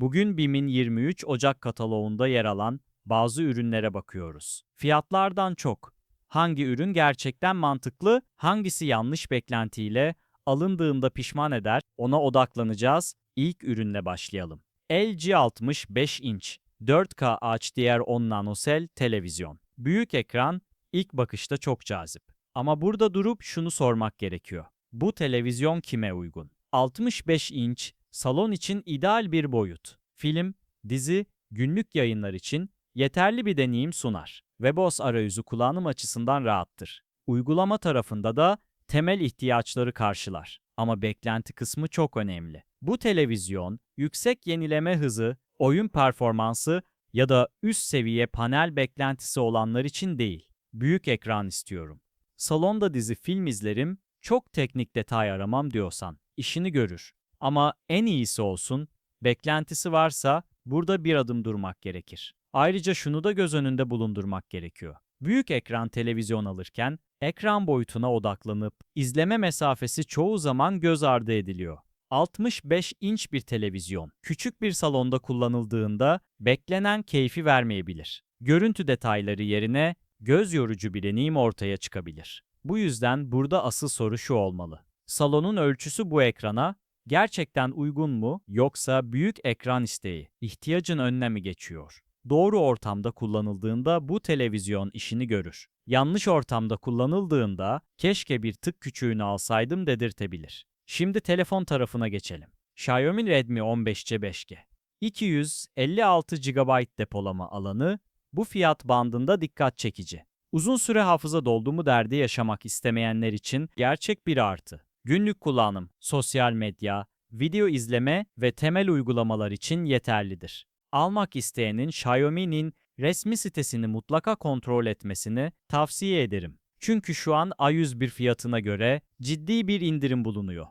Bugün BİM'in 23 Ocak kataloğunda yer alan bazı ürünlere bakıyoruz. Fiyatlardan çok. Hangi ürün gerçekten mantıklı, hangisi yanlış beklentiyle alındığında pişman eder, ona odaklanacağız. İlk ürünle başlayalım. LG 65 inç 4K HDR 10 nanosel televizyon. Büyük ekran ilk bakışta çok cazip. Ama burada durup şunu sormak gerekiyor. Bu televizyon kime uygun? 65 inç salon için ideal bir boyut. Film, dizi, günlük yayınlar için yeterli bir deneyim sunar. WebOS arayüzü kullanım açısından rahattır. Uygulama tarafında da temel ihtiyaçları karşılar. Ama beklenti kısmı çok önemli. Bu televizyon, yüksek yenileme hızı, oyun performansı ya da üst seviye panel beklentisi olanlar için değil. Büyük ekran istiyorum. Salonda dizi film izlerim, çok teknik detay aramam diyorsan işini görür. Ama en iyisi olsun, beklentisi varsa burada bir adım durmak gerekir. Ayrıca şunu da göz önünde bulundurmak gerekiyor. Büyük ekran televizyon alırken ekran boyutuna odaklanıp izleme mesafesi çoğu zaman göz ardı ediliyor. 65 inç bir televizyon küçük bir salonda kullanıldığında beklenen keyfi vermeyebilir. Görüntü detayları yerine göz yorucu bir deneyim ortaya çıkabilir. Bu yüzden burada asıl soru şu olmalı. Salonun ölçüsü bu ekrana gerçekten uygun mu yoksa büyük ekran isteği ihtiyacın önüne mi geçiyor? Doğru ortamda kullanıldığında bu televizyon işini görür. Yanlış ortamda kullanıldığında keşke bir tık küçüğünü alsaydım dedirtebilir. Şimdi telefon tarafına geçelim. Xiaomi Redmi 15C 5G. 256 GB depolama alanı bu fiyat bandında dikkat çekici. Uzun süre hafıza doldumu derdi yaşamak istemeyenler için gerçek bir artı. Günlük kullanım, sosyal medya, video izleme ve temel uygulamalar için yeterlidir. Almak isteyenin Xiaomi'nin resmi sitesini mutlaka kontrol etmesini tavsiye ederim. Çünkü şu an A101 fiyatına göre ciddi bir indirim bulunuyor.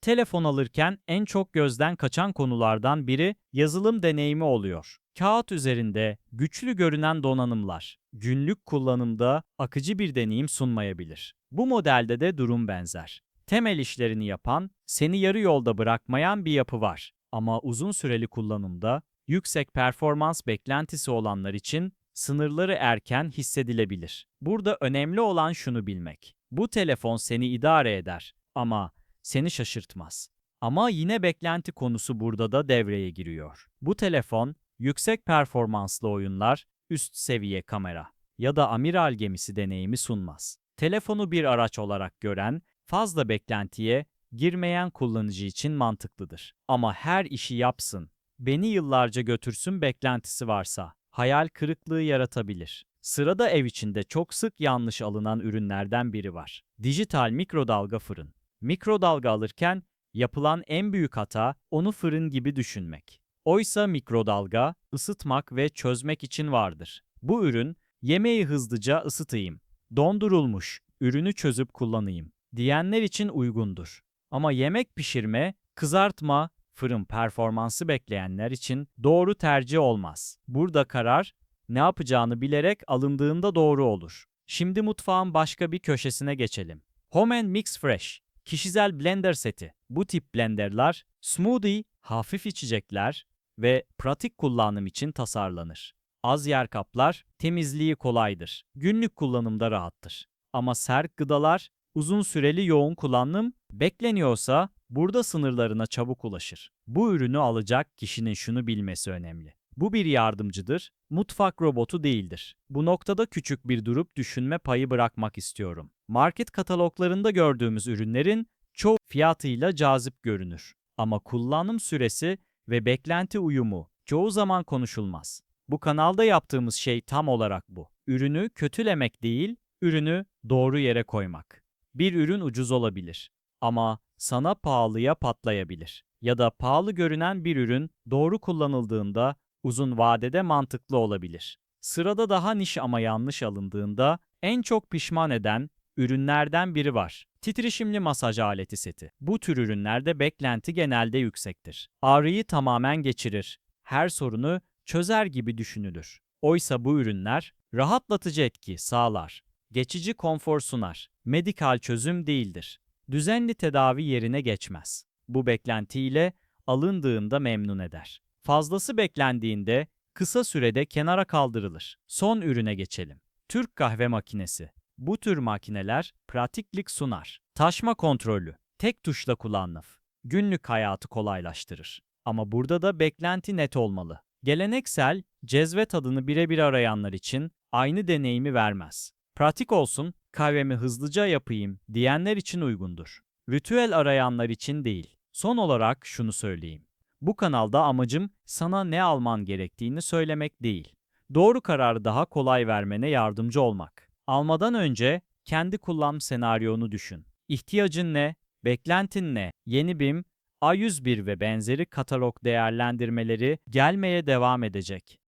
Telefon alırken en çok gözden kaçan konulardan biri yazılım deneyimi oluyor. Kağıt üzerinde güçlü görünen donanımlar günlük kullanımda akıcı bir deneyim sunmayabilir. Bu modelde de durum benzer. Temel işlerini yapan, seni yarı yolda bırakmayan bir yapı var. Ama uzun süreli kullanımda yüksek performans beklentisi olanlar için sınırları erken hissedilebilir. Burada önemli olan şunu bilmek. Bu telefon seni idare eder ama seni şaşırtmaz. Ama yine beklenti konusu burada da devreye giriyor. Bu telefon yüksek performanslı oyunlar, üst seviye kamera ya da amiral gemisi deneyimi sunmaz. Telefonu bir araç olarak gören, fazla beklentiye girmeyen kullanıcı için mantıklıdır. Ama her işi yapsın, beni yıllarca götürsün beklentisi varsa hayal kırıklığı yaratabilir. Sırada ev içinde çok sık yanlış alınan ürünlerden biri var. Dijital mikrodalga fırın. Mikrodalga alırken yapılan en büyük hata onu fırın gibi düşünmek. Oysa mikrodalga ısıtmak ve çözmek için vardır. Bu ürün yemeği hızlıca ısıtayım, dondurulmuş, ürünü çözüp kullanayım diyenler için uygundur. Ama yemek pişirme, kızartma, fırın performansı bekleyenler için doğru tercih olmaz. Burada karar ne yapacağını bilerek alındığında doğru olur. Şimdi mutfağın başka bir köşesine geçelim. Home Mix Fresh kişisel blender seti. Bu tip blenderlar smoothie, hafif içecekler ve pratik kullanım için tasarlanır. Az yer kaplar, temizliği kolaydır. Günlük kullanımda rahattır. Ama sert gıdalar, uzun süreli yoğun kullanım bekleniyorsa burada sınırlarına çabuk ulaşır. Bu ürünü alacak kişinin şunu bilmesi önemli. Bu bir yardımcıdır, mutfak robotu değildir. Bu noktada küçük bir durup düşünme payı bırakmak istiyorum. Market kataloglarında gördüğümüz ürünlerin çoğu fiyatıyla cazip görünür. Ama kullanım süresi ve beklenti uyumu çoğu zaman konuşulmaz. Bu kanalda yaptığımız şey tam olarak bu. Ürünü kötülemek değil, ürünü doğru yere koymak. Bir ürün ucuz olabilir ama sana pahalıya patlayabilir. Ya da pahalı görünen bir ürün doğru kullanıldığında uzun vadede mantıklı olabilir. Sırada daha niş ama yanlış alındığında en çok pişman eden ürünlerden biri var. Titreşimli masaj aleti seti. Bu tür ürünlerde beklenti genelde yüksektir. Ağrıyı tamamen geçirir. Her sorunu çözer gibi düşünülür. Oysa bu ürünler rahatlatıcı etki sağlar. Geçici konfor sunar. Medikal çözüm değildir. Düzenli tedavi yerine geçmez. Bu beklentiyle alındığında memnun eder. Fazlası beklendiğinde kısa sürede kenara kaldırılır. Son ürüne geçelim. Türk kahve makinesi. Bu tür makineler pratiklik sunar. Taşma kontrolü. Tek tuşla kullanılır. Günlük hayatı kolaylaştırır. Ama burada da beklenti net olmalı. Geleneksel, cezve tadını birebir arayanlar için aynı deneyimi vermez. Pratik olsun, kahvemi hızlıca yapayım diyenler için uygundur. Ritüel arayanlar için değil. Son olarak şunu söyleyeyim. Bu kanalda amacım sana ne alman gerektiğini söylemek değil. Doğru kararı daha kolay vermene yardımcı olmak. Almadan önce kendi kullanım senaryonu düşün. İhtiyacın ne? Beklentin ne? Yeni BİM, A101 ve benzeri katalog değerlendirmeleri gelmeye devam edecek.